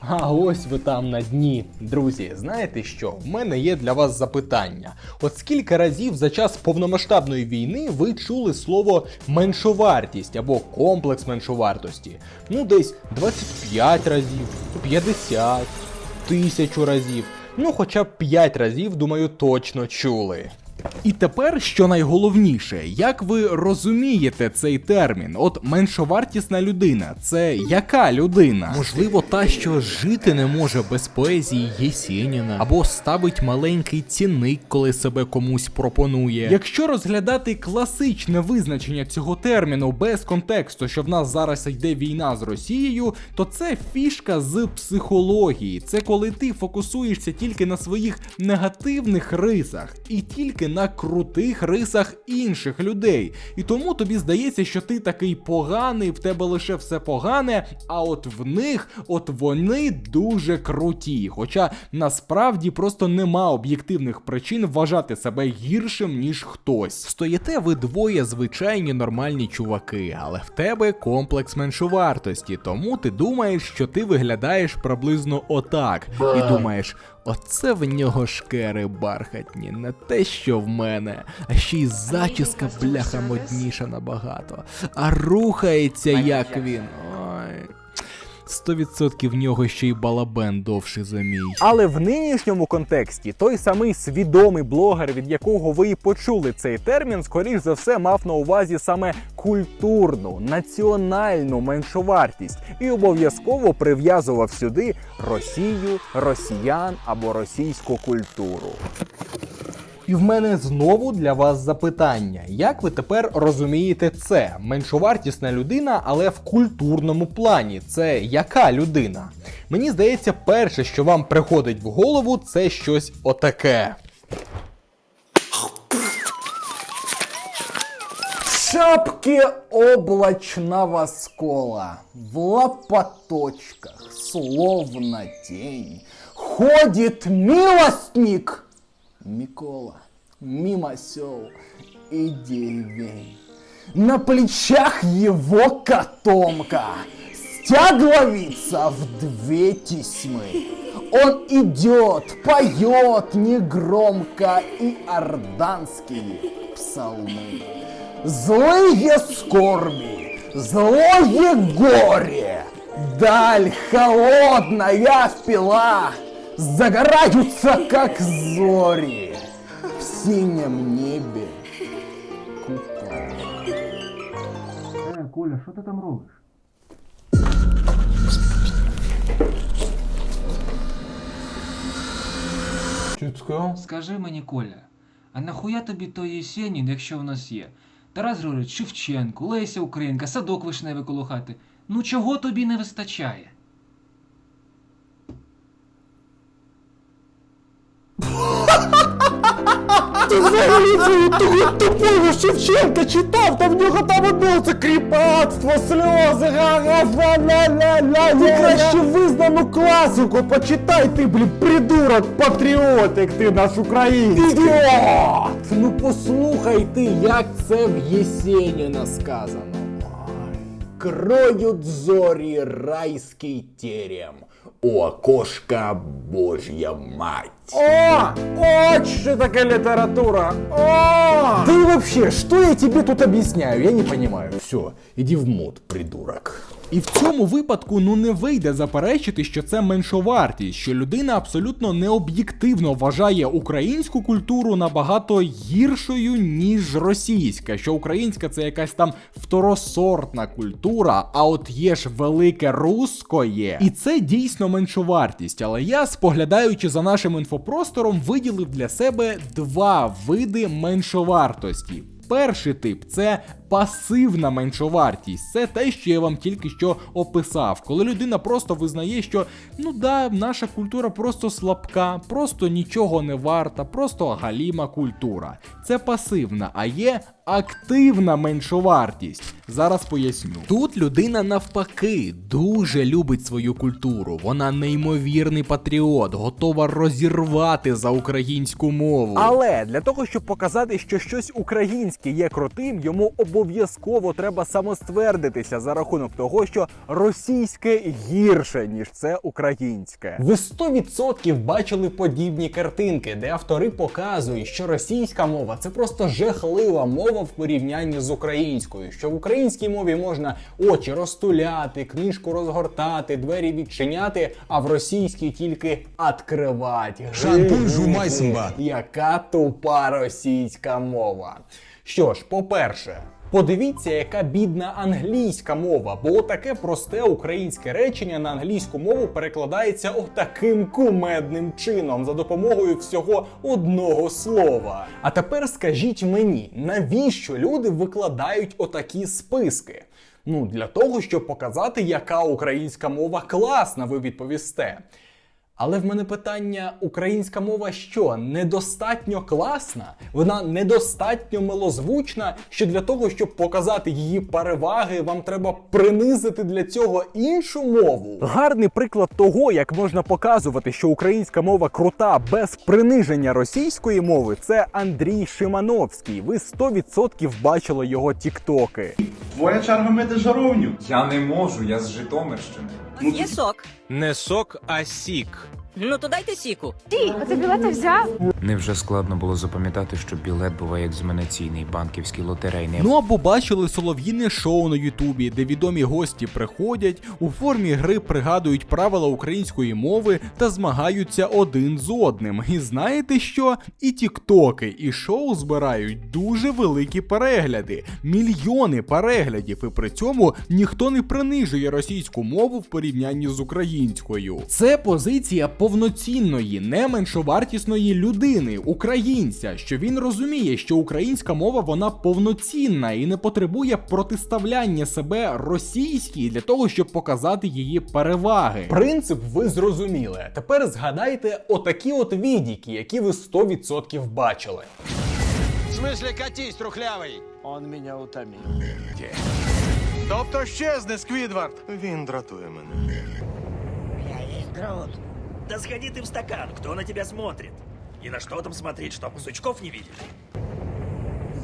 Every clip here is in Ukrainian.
А ось ви там на дні. Друзі, знаєте що? В мене є для вас запитання. От скільки разів за час повномасштабної війни ви чули слово меншовартість або комплекс меншовартості? Ну, десь 25 разів, 50, тисячу разів. Ну, хоча б 5 разів, думаю, точно чули. І тепер, що найголовніше, як ви розумієте цей термін? От меншовартісна людина, це яка людина? Можливо, та, що жити не може без поезії Єсєніна, або ставить маленький цінник, коли себе комусь пропонує. Якщо розглядати класичне визначення цього терміну без контексту, що в нас зараз йде війна з Росією, то це фішка з психології. Це коли ти фокусуєшся тільки на своїх негативних рисах і тільки на крутих рисах інших людей. І тому тобі здається, що ти такий поганий, в тебе лише все погане, а от в них, от вони дуже круті. Хоча насправді просто нема об'єктивних причин вважати себе гіршим, ніж хтось. Стоїте ви двоє звичайні нормальні чуваки, але в тебе комплекс меншовартості, тому ти думаєш, що ти виглядаєш приблизно отак. І думаєш, оце в нього шкери бархатні, не те, що в мене, а ще й зачіска бляха модніша набагато. А рухається як він. Ой. 100% в нього ще й балабен довший за мій. Але в нинішньому контексті той самий свідомий блогер, від якого ви і почули цей термін, скоріш за все мав на увазі саме культурну, національну меншовартість і обов'язково прив'язував сюди Росію, росіян або російську культуру. І в мене знову для вас запитання: як ви тепер розумієте це? Меншовартісна людина, але в культурному плані. Це яка людина? Мені здається, перше, що вам приходить в голову, це щось отаке. Шапки облачного скола в лопаточках, словно тень, ходит милостник Микола мимо сел и деревень. На плечах его котомка, стягловица в две тесьмы. Он идет, поет негромко и орданские псалмы. Злые скорби, злое горе, даль холодная впила, загораются, как зори в синем небе. Е, Коля, що ти там робиш? Що ти сказав? Скажи мені, Коля, а нахуя тобі той Єсенін, якщо в нас є? Тарас Григорович, Шевченко, Леся Українка, садок вишневий коло хати. Ну чого тобі не вистачає? Ти взагалі цього того тупого Шевченка читав, та в нього там одно це кріпацтво, сльози, га-га, ла-ла-ла-ла. Ти краще визнану класику почитай, ти, блін, придурок, патріотик, ти наш український. Ідіот! Ну послухай ти, як це в Єсеніна сказано. Кроют зори райский терем, у кошка Божья мать. О! От что такая литература. О! Да и вообще, что я тебе тут объясняю? Я не понимаю. Все, иди в мод, придурок. І в цьому випадку ну не вийде заперечити, що це меншовартість, що людина абсолютно необ'єктивно вважає українську культуру набагато гіршою, ніж російська, що українська це якась там второсортна культура, а от є ж велике рускоє. І це дійсно меншовартість. Але я, споглядаючи за нашим інфопростором, виділив для себе два види меншовартості. Перший тип це пасивна меншовартість. Це те, що я вам тільки що описав. Коли людина просто визнає, що ну да, наша культура просто слабка, просто нічого не варта, просто галіма культура. Це пасивна, а є активна меншовартість. Зараз поясню. Тут людина навпаки дуже любить свою культуру. Вона неймовірний патріот, готова розірвати за українську мову. Але для того, щоб показати, що щось українське є крутим, йому обов'язково обов'язково треба самоствердитися за рахунок того, що російське гірше ніж це українське. Ви 100% бачили подібні картинки, де автори показують, що російська мова це просто жахлива мова в порівнянні з українською. Що в українській мові можна очі розтуляти, книжку розгортати, двері відчиняти, а в російській тільки откривати. Шампунь жумай. Яка тупа російська мова. Що ж, по-перше. Подивіться, яка бідна англійська мова, бо таке просте українське речення на англійську мову перекладається отаким кумедним чином за допомогою всього одного слова. А тепер скажіть мені, навіщо люди викладають отакі списки? Ну, для того, щоб показати, яка українська мова класна, ви відповісте. Але в мене питання: українська мова що недостатньо класна? Вона недостатньо милозвучна, що для того, щоб показати її переваги, вам треба принизити для цього іншу мову. Гарний приклад того, як можна показувати, що українська мова крута без приниження російської мови, це Андрій Шимановський. Ви 100% бачили його тіктоки. Твоя черга мити жаровню. Я не можу, я з Житомирщини. Є сок. Не сок, а сік. Ну то дайте сіку. Ти білети взяв? Невже складно було запам'ятати, що білет буває екзаменаційний, банківський, лотерейний. Ну або бачили солов'їне шоу на Ютубі, де відомі гості приходять у формі гри пригадують правила української мови та змагаються один з одним. І знаєте що? І тіктоки, і шоу збирають дуже великі перегляди, мільйони переглядів, і при цьому ніхто не принижує російську мову в порівнянні з українською. Це позиція повноцінної, не меншовартісної людини, українця, що він розуміє, що українська мова вона повноцінна і не потребує протиставляння себе російській для того, щоб показати її переваги. Принцип ви зрозуміли. Тепер згадайте отакі от відіки, які ви 100% бачили. В смислі катись, трухлявий. Он мене утомив. Тобто щезне, Сквідвард. Він дратує мене. Я есть Граут. Да сходи ты в стакан, кто на тебя смотрит? И на что там смотреть, чтоб сучков не видели?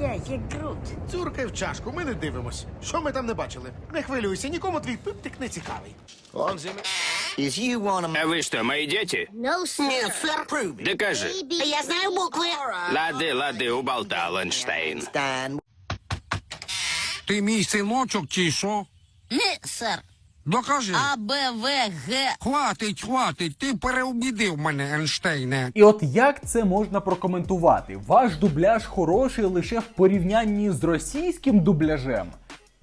Я є Грут. Цюркай в чашку, ми не дивимось. Що ми там не бачили? Не хвилюйся, нікому твій пиптик не цікавий. Он зі Is you wanna... А ви що, мої діти? No, Нет, сэр. Докажи. Я знаю букви. Лади, лади, уболтав Ейнштейн. Стань. Ти мій синочок чи що? Ні, сер. Докажи. А, Б, В, Г. Хватить, хватить, ти переубідив мене, Ейнштейне. І от як це можна прокоментувати? Ваш дубляж хороший лише в порівнянні з російським дубляжем?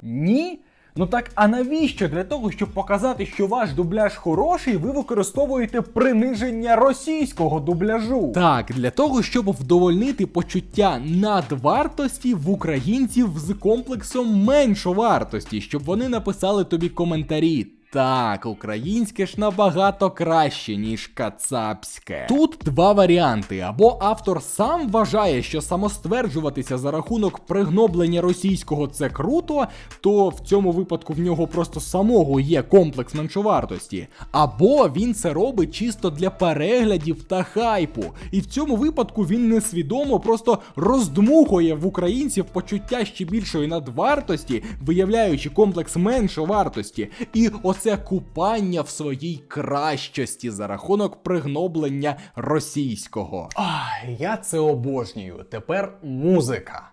Ні? Ну так а навіщо для того, щоб показати, що ваш дубляж хороший, ви використовуєте приниження російського дубляжу? Так, для того, щоб вдовольнити почуття надвартості в українців з комплексом меншовартості, щоб вони написали тобі коментарі. Так, українське ж набагато краще, ніж кацапське. Тут два варіанти: або автор сам вважає, що самостверджуватися за рахунок пригноблення російського це круто, то в цьому випадку в нього просто самого є комплекс меншовартості, або він це робить чисто для переглядів та хайпу. І в цьому випадку він несвідомо просто роздмухує в українців почуття ще більшої надвартості, виявляючи комплекс меншовартості. І оце купання в своїй кращості за рахунок пригноблення російського. Ай, я це обожнюю. Тепер музика.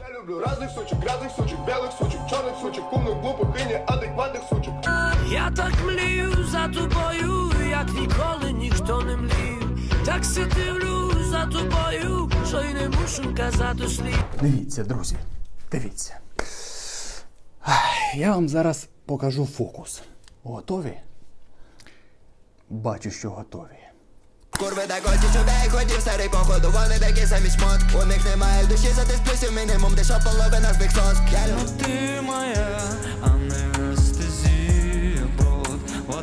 Я люблю разних сучок, грязних сучок, білих сучок, чорних сучок, кумних, глупих і неадекватних сучок. Я так млію за тобою, як ніколи ніхто не млів. Так се дивлю за тобою, що й не мушу казати слів. Дивіться, друзі, дивіться. Я вам зараз покажу фокус. Готові? Бачу, що готові. Курви так очі де ходів старий походу, вони такі самі шмот. У них немає душі, за тих плюсів мінімум, де що половина з них сос. Я люблю. Ти моя анестезия, брод в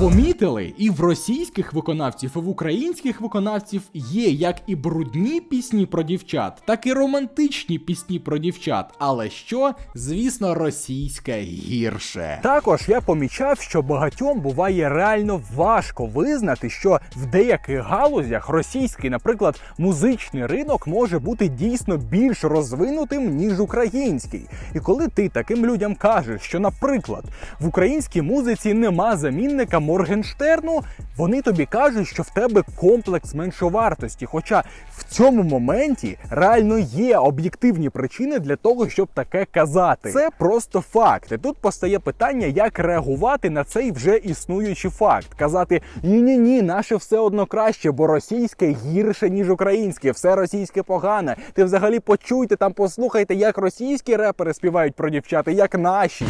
Помітили, і в російських виконавців, і в українських виконавців є як і брудні пісні про дівчат, так і романтичні пісні про дівчат. Але що, звісно, російська гірше. Також я помічав, що багатьом буває реально важко визнати, що в деяких галузях російський, наприклад, музичний ринок може бути дійсно більш розвинутим ніж український. І коли ти таким людям кажеш, що, наприклад, в українській музиці нема замінника Моргенштерну, вони тобі кажуть, що в тебе комплекс меншовартості. Хоча в цьому моменті реально є об'єктивні причини для того, щоб таке казати. Це просто факт. І тут постає питання, як реагувати на цей вже існуючий факт. Казати ні-ні ні, наше все одно краще, бо російське гірше ніж українське, все російське погане. Ти взагалі почуйте там, послухайте, як російські репери співають про дівчат, і як наші.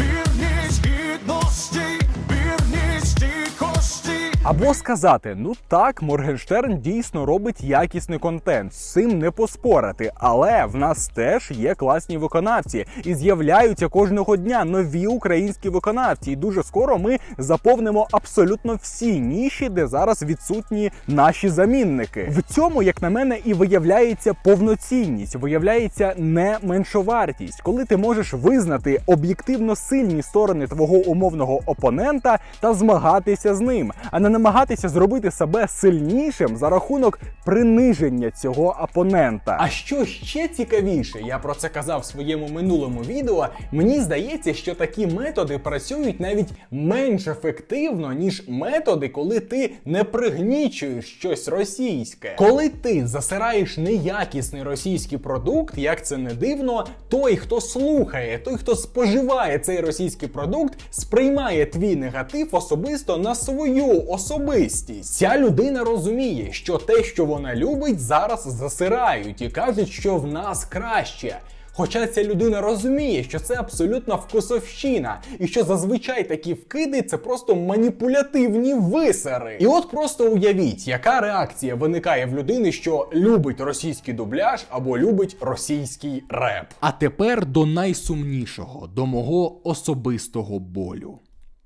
Або сказати, ну так, Моргенштерн дійсно робить якісний контент, з цим не поспорити. Але в нас теж є класні виконавці, і з'являються кожного дня нові українські виконавці. І дуже скоро ми заповнимо абсолютно всі ніші, де зараз відсутні наші замінники. В цьому, як на мене, і виявляється повноцінність, виявляється не меншовартість, коли ти можеш визнати об'єктивно сильні сторони твого умовного опонента та змагатися з ним, а не намагатися зробити себе сильнішим за рахунок приниження цього опонента. А що ще цікавіше, я про це казав в своєму минулому відео. Мені здається, що такі методи працюють навіть менш ефективно, ніж методи, коли ти не пригнічуєш щось російське. Коли ти засираєш неякісний російський продукт, як це не дивно, той, хто слухає, той, хто споживає цей російський продукт, сприймає твій негатив особисто на свою особистість. Ця людина розуміє, що те, що вона любить, зараз засирають і кажуть, що в нас краще. Хоча ця людина розуміє, що це абсолютно вкусовщина, і що зазвичай такі вкиди це просто маніпулятивні висери. І от просто уявіть, яка реакція виникає в людини, що любить російський дубляж або любить російський реп. А тепер до найсумнішого, до мого особистого болю.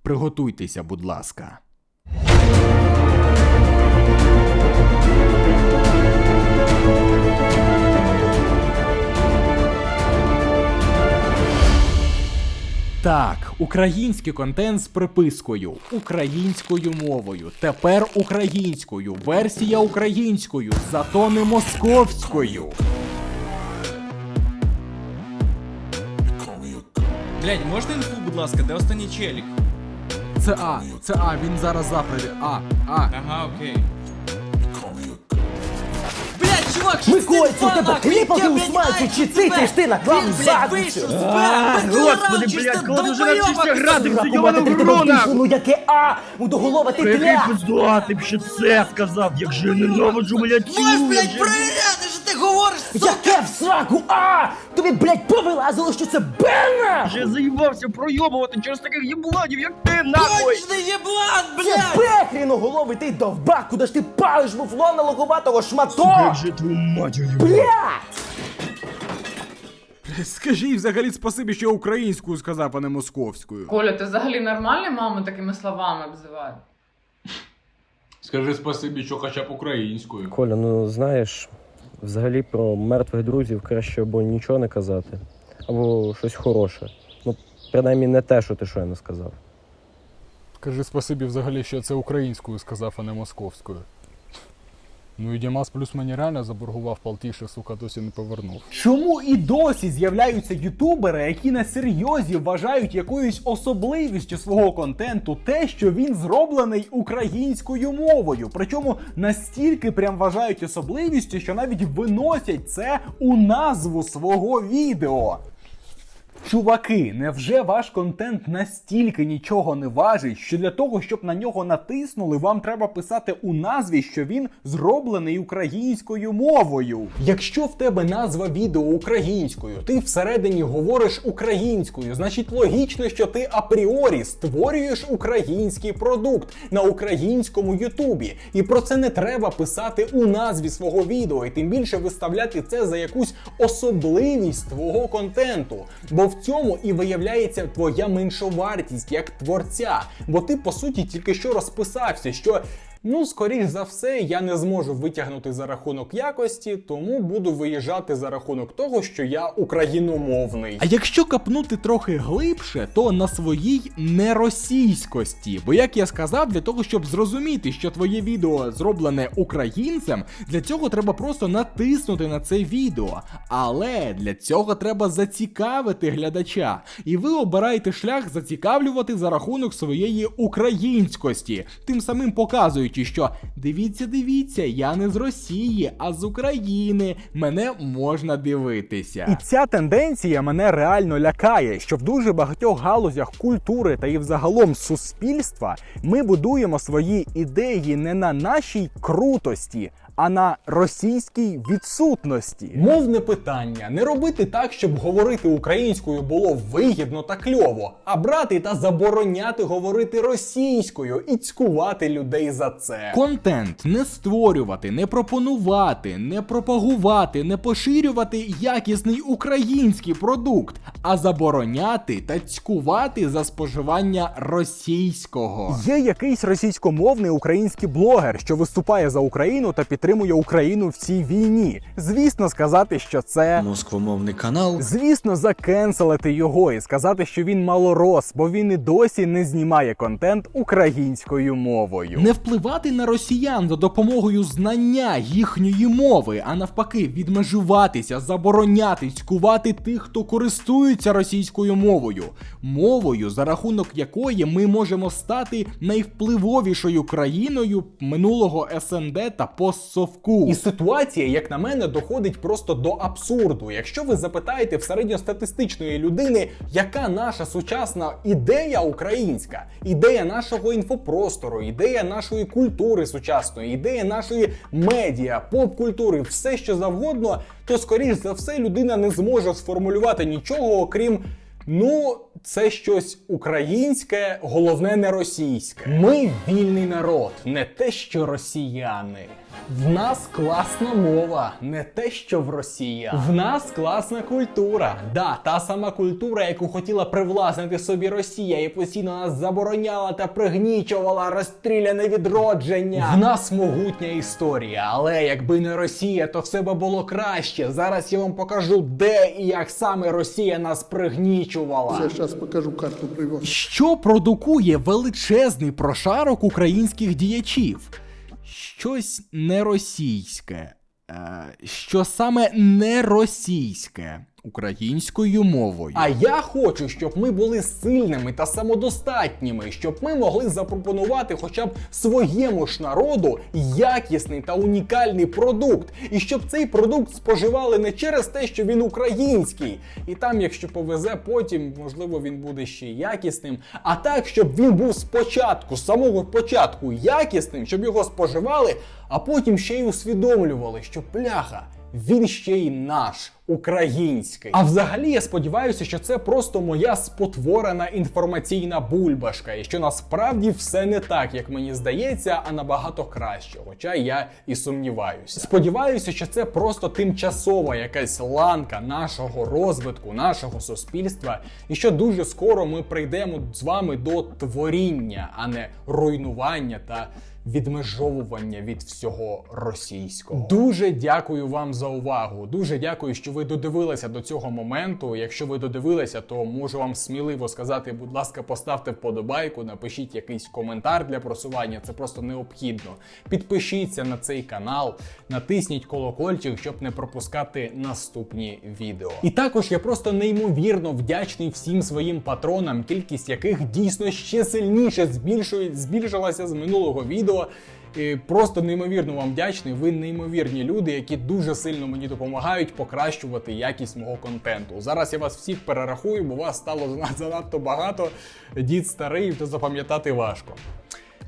Приготуйтеся, будь ласка. Так, український контент з припискою, українською мовою, тепер українською, версія українською, зато не московською. Блять, можна інфу, будь ласка, де останній челік? Це А, це А, він зараз заприйде. А, А. Ага, окей. Микольцю, у тебе кліпати у смальці, чи цитиш ти на клаву задницю? Господи, блядь, коли ти вже навчишся грати в Йобану гру, Ну яке А, мудоголова ти тля! пиздуа, ти б ще це сказав, як же я ненавиджу, блядь, цю. Можеш, блядь, що ти говориш, Яке в сраку А? Тобі, блядь, повилазило, що це Бенна! Вже заїбався пройобувати через таких єбланів, як ти, нахуй! Кончений єблан, Це бехріноголовий ти довбак, куди ж ти палиш муфлон на лоховатого шматок? же твою матір Блядь! Скажіть взагалі спасибі, що українською сказав, а не московською. Коля, ти взагалі нормальний маму такими словами обзиває? Скажи спасибі, що хоча б українською. Коля, ну знаєш, взагалі про мертвих друзів краще або нічого не казати, або щось хороше. Ну, принаймні не те, що ти щойно сказав. Кажи спасибі взагалі, що це українською сказав, а не московською. Ну і Дімас плюс мені реально заборгував полтіше, сука, досі не повернув. Чому і досі з'являються ютубери, які на серйозі вважають якоюсь особливістю свого контенту те, що він зроблений українською мовою? Причому настільки прям вважають особливістю, що навіть виносять це у назву свого відео. Чуваки, невже ваш контент настільки нічого не важить, що для того, щоб на нього натиснули, вам треба писати у назві, що він зроблений українською мовою? Якщо в тебе назва відео українською, ти всередині говориш українською, значить логічно, що ти апріорі створюєш український продукт на українському Ютубі. І про це не треба писати у назві свого відео, і тим більше виставляти це за якусь особливість твого контенту. Бо в цьому і виявляється твоя меншовартість як творця. Бо ти, по суті, тільки що розписався, що. Ну, скоріш за все, я не зможу витягнути за рахунок якості, тому буду виїжджати за рахунок того, що я україномовний. А якщо капнути трохи глибше, то на своїй неросійськості. Бо як я сказав, для того, щоб зрозуміти, що твоє відео зроблене українцем, для цього треба просто натиснути на це відео. Але для цього треба зацікавити глядача. І ви обираєте шлях зацікавлювати за рахунок своєї українськості, тим самим показуючи, що дивіться, дивіться, я не з Росії, а з України. Мене можна дивитися. І ця тенденція мене реально лякає, що в дуже багатьох галузях культури та і взагалом суспільства ми будуємо свої ідеї не на нашій крутості. А на російській відсутності мовне питання не робити так, щоб говорити українською було вигідно та кльово, а брати та забороняти говорити російською і цькувати людей за це. Контент не створювати, не пропонувати, не пропагувати, не поширювати якісний український продукт, а забороняти та цькувати за споживання російського. Є якийсь російськомовний український блогер, що виступає за Україну та підтримує Україну в цій війні. Звісно, сказати, що це Москвомовний канал. Звісно, закенселити його і сказати, що він малорос, бо він і досі не знімає контент українською мовою. Не впливати на росіян за допомогою знання їхньої мови, а навпаки, відмежуватися, забороняти, цькувати тих, хто користується російською мовою, мовою, за рахунок якої ми можемо стати найвпливовішою країною минулого СНД та постсовку. І ситуація, як на мене, доходить просто до абсурду. Якщо ви запитаєте в середньостатистичної людини, яка наша сучасна ідея українська, ідея нашого інфопростору, ідея нашої культури сучасної, ідея нашої медіа, поп-культури, все що завгодно, то скоріш за все людина не зможе сформулювати нічого, окрім. Ну, це щось українське, головне не російське. Ми вільний народ, не те, що росіяни. В нас класна мова, не те, що в росіян. В нас класна культура. Да, та сама культура, яку хотіла привласнити собі Росія і постійно нас забороняла та пригнічувала розстріляне відродження. В нас могутня історія, але якби не Росія, то все би було краще. Зараз я вам покажу, де і як саме Росія нас пригнічувала. Я зараз покажу карту приводу. Що продукує величезний прошарок українських діячів? Щось неросійське. Е, що саме неросійське українською мовою. А я хочу, щоб ми були сильними та самодостатніми, щоб ми могли запропонувати хоча б своєму ж народу якісний та унікальний продукт, і щоб цей продукт споживали не через те, що він український, і там, якщо повезе, потім можливо він буде ще якісним, а так, щоб він був спочатку, з самого початку якісним, щоб його споживали, а потім ще й усвідомлювали, що пляха. Він ще й наш український. А взагалі я сподіваюся, що це просто моя спотворена інформаційна бульбашка, і що насправді все не так, як мені здається, а набагато краще. Хоча я і сумніваюся. Сподіваюся, що це просто тимчасова якась ланка нашого розвитку, нашого суспільства, і що дуже скоро ми прийдемо з вами до творіння, а не руйнування та відмежовування від всього російського. Дуже дякую вам за увагу. Дуже дякую, що ви додивилися до цього моменту. Якщо ви додивилися, то можу вам сміливо сказати, будь ласка, поставте вподобайку, напишіть якийсь коментар для просування. Це просто необхідно. Підпишіться на цей канал, натисніть колокольчик, щоб не пропускати наступні відео. І також я просто неймовірно вдячний всім своїм патронам, кількість яких дійсно ще сильніше збільшує, збільшилася з минулого відео. І просто неймовірно вам вдячний. Ви неймовірні люди, які дуже сильно мені допомагають покращувати якість мого контенту. Зараз я вас всіх перерахую, бо вас стало занадто багато. Дід старий, то запам'ятати важко.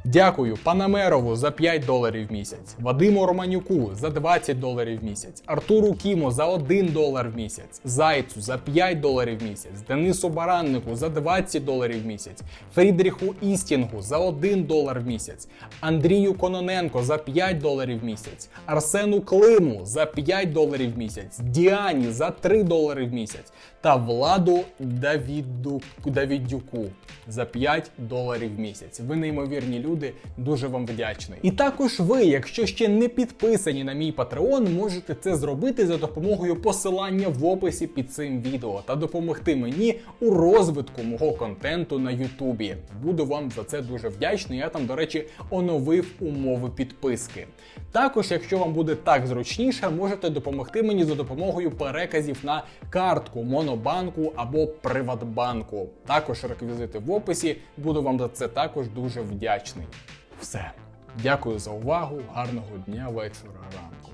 Дякую Панамерову за 5 доларів в місяць, Вадиму Романюку за 20 доларів в місяць, Артуру Кіму за 1 долар в місяць, Зайцу за 5 доларів в місяць, Денису Бараннику за 20 доларів в місяць, Фрідріху Істінгу за 1 долар в місяць, Андрію Кононенко за 5 доларів в місяць, Арсену Климу за 5 доларів в місяць, Діані за 3 долари в місяць та Владу Давіду, Давідюку за 5 доларів в місяць. Ви неймовірні люди, дуже вам вдячний. І також ви, якщо ще не підписані на мій Patreon, можете це зробити за допомогою посилання в описі під цим відео та допомогти мені у розвитку мого контенту на Ютубі. Буду вам за це дуже вдячний. Я там, до речі, оновив умови підписки. Також, якщо вам буде так зручніше, можете допомогти мені за допомогою переказів на картку Монобанку або Приватбанку. Також реквізити в описі. Буду вам за це також дуже вдячний. Все. Дякую за увагу, гарного дня, вечора, ранку.